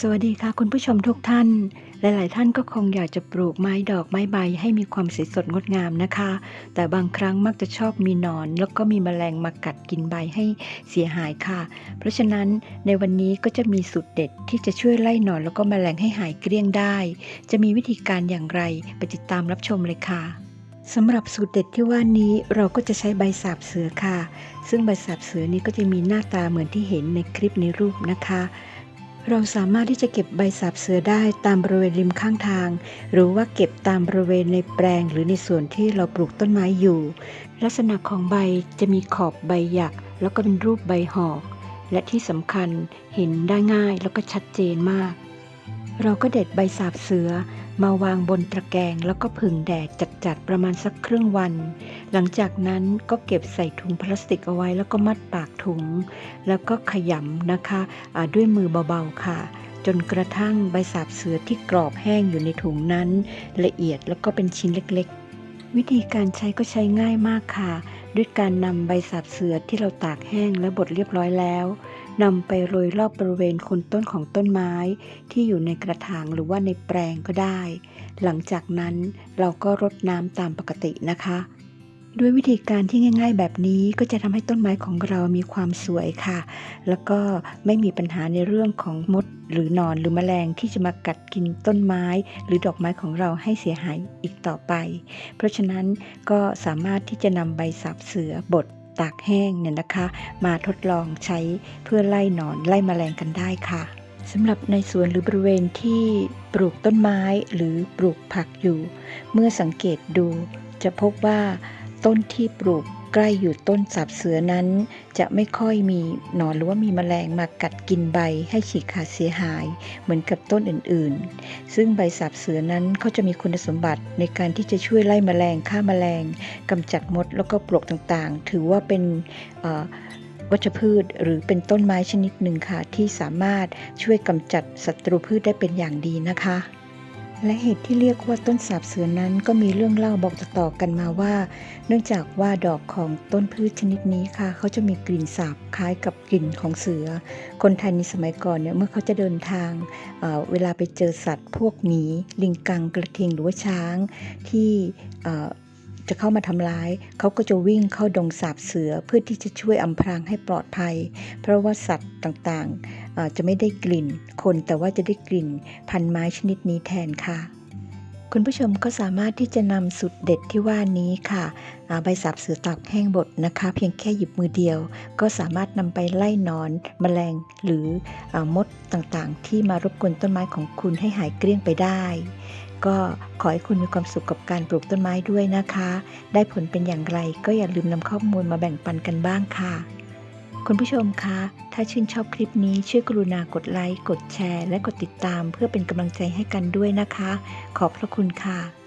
สวัสดีค่ะคุณผู้ชมทุกท่าน หลาย ๆ ท่านก็คงอยากจะปลูกไม้ดอกไม้ใบให้มีความสวยสดงดงามนะคะ แต่บางครั้งมักจะชอบมีหนอน แล้วก็มีแมลงมากัดกินใบให้เสียหายค่ะ เพราะฉะนั้นในวันนี้ก็จะมีสูตรเด็ดที่จะช่วยไล่หนอนแล้วก็แมลงให้หายเกลี้ยงได้ จะมีวิธีการอย่างไรไปติดตามรับชมเลยค่ะ สำหรับสูตรเด็ดที่ว่านี้เราก็จะใช้ใบสาบเสือค่ะ ซึ่งใบสาบเสือนี้ก็จะมีหน้าตาเหมือนที่เห็นในคลิปในรูปนะคะ เราสามารถที่จะเก็บใบสาบเสือได้ตามบริเวณริมข้างทาง หรือว่าเก็บตามบริเวณในแปลงหรือในส่วนที่เราปลูกต้นไม้อยู่ ลักษณะของใบจะมีขอบใบหยักแล้วก็เป็นรูปใบหอก และที่สำคัญเห็นได้ง่ายแล้วก็ชัดเจนมาก เราก็เด็ดใบสาบเสือมาวางบนตะแกรงแล้วก็ผึ่งแดดจัดๆประมาณสักครึ่งวัน หลังจากนั้นก็เก็บใส่ถุงพลาสติกเอาไว้แล้วก็มัดปากถุง แล้วก็ขยำนะคะะด้วยมือเบาๆค่ะ จนกระทั่งใบสาบเสือที่กรอบแห้งอยู่ในถุงนั้น ละเอียดแล้วก็เป็นชิ้นเล็กๆ วิธีการใช้ก็ใช้ง่ายมากค่ะ ด้วยการนำใบสาบเสือที่เราตากแห้งและบดเรียบร้อยแล้ว นำไปโรยรอบบริเวณคนต้นของต้นไม้ ที่อยู่ในกระถางหรือว่าในแปลงก็ได้ หลังจากนั้นเราก็รดน้ำตามปกตินะคะ ด้วยวิธีการที่ง่าย ๆ แบบนี้ก็จะทำให้ต้นไม้ของเรามีความสวยค่ะ แล้วก็ไม่มีปัญหาในเรื่องของมด หรือนอนหรือแมลงที่จะมากัดกินต้นไม้ หรือดอกไม้ของเราให้เสียหายอีกต่อไป เพราะฉะนั้นก็สามารถที่จะนำใบสับเสือบด ตากแห้งเนี่ยนะคะ มาทดลองใช้เพื่อไล่หนอนไล่มแมลงกันได้ค่ะสำหรับในสวนหรือบริเวณที่ปลูกต้นไม้หรือปลูกผักอยู่ เมื่อสังเกตดูจะพบว่าต้นที่ปลูก ใกล้อยู่ต้นสับเสือนั้น จะไม่ค่อยมีหนอนหรือว่ามีแมลงมากัดกินใบให้ฉีกขาดเสียหาย เหมือนกับต้นอื่นๆ ซึ่งใบสับเสือนั้นเขาจะมีคุณสมบัติในการที่จะช่วยไล่แมลงฆ่าแมลงกำจัดมดแล้วก็ปลวกต่างๆ ถือว่าเป็นวัชพืชหรือเป็นต้นไม้ชนิดหนึ่งค่ะ ที่สามารถช่วยกำจัดศัตรูพืชได้เป็นอย่างดีนะคะ และเหตุที่เรียกว่าต้นสาบเสือนั้นก็มีเรื่องเล่าบอกต่อๆกันมาว่า เนื่องจากว่าดอกของต้นพืชชนิดนี้ค่ะ เขาจะมีกลิ่นสาบคล้ายกับกลิ่นของเสือ คนไทยในสมัยก่อนเนี่ยเมื่อเขาจะเดินทางเเวลาไปเจอสัตว์พวกหมีลิงกังกระทิงหรือว่าช้างที่ จะเข้ามาทำร้าย เขาก็จะวิ่งเข้าดงสาบเสือเพื่อที่จะช่วยอำพรางให้ปลอดภัย เพราะว่าสัตว์ต่างๆ จะไม่ได้กลิ่น คนแต่ว่าจะได้กลิ่นพันไม้ชนิดนี้แทนค่ะ คุณผู้ชมก็สามารถที่จะนำสุดเด็ดที่ว่านี้ค่ะใบสับเสือตากแห้งบดนะคะ เพียงแค่หยิบมือเดียว ก็สามารถนำไปไล่นอนมแมลงหรืออมดต่างๆ ที่มารบกวนต้นไม้ของคุณให้หายเกลี้ยงไปได้ ก็ขอให้คุณมีความสุขกับการปลูกต้นไม้ด้วยนะคะ ได้ผลเป็นอย่างไรก็อย่าลืมนำข้อมูลมาแบ่งปันกันบ้างค่ะ คุณผู้ชมคะ ถ้าชื่นชอบคลิปนี้ช่วยกรุณากดไลค์ กดแชร์ และกดติดตามเพื่อเป็นกำลังใจให้กันด้วยนะคะ ขอบพระคุณค่ะ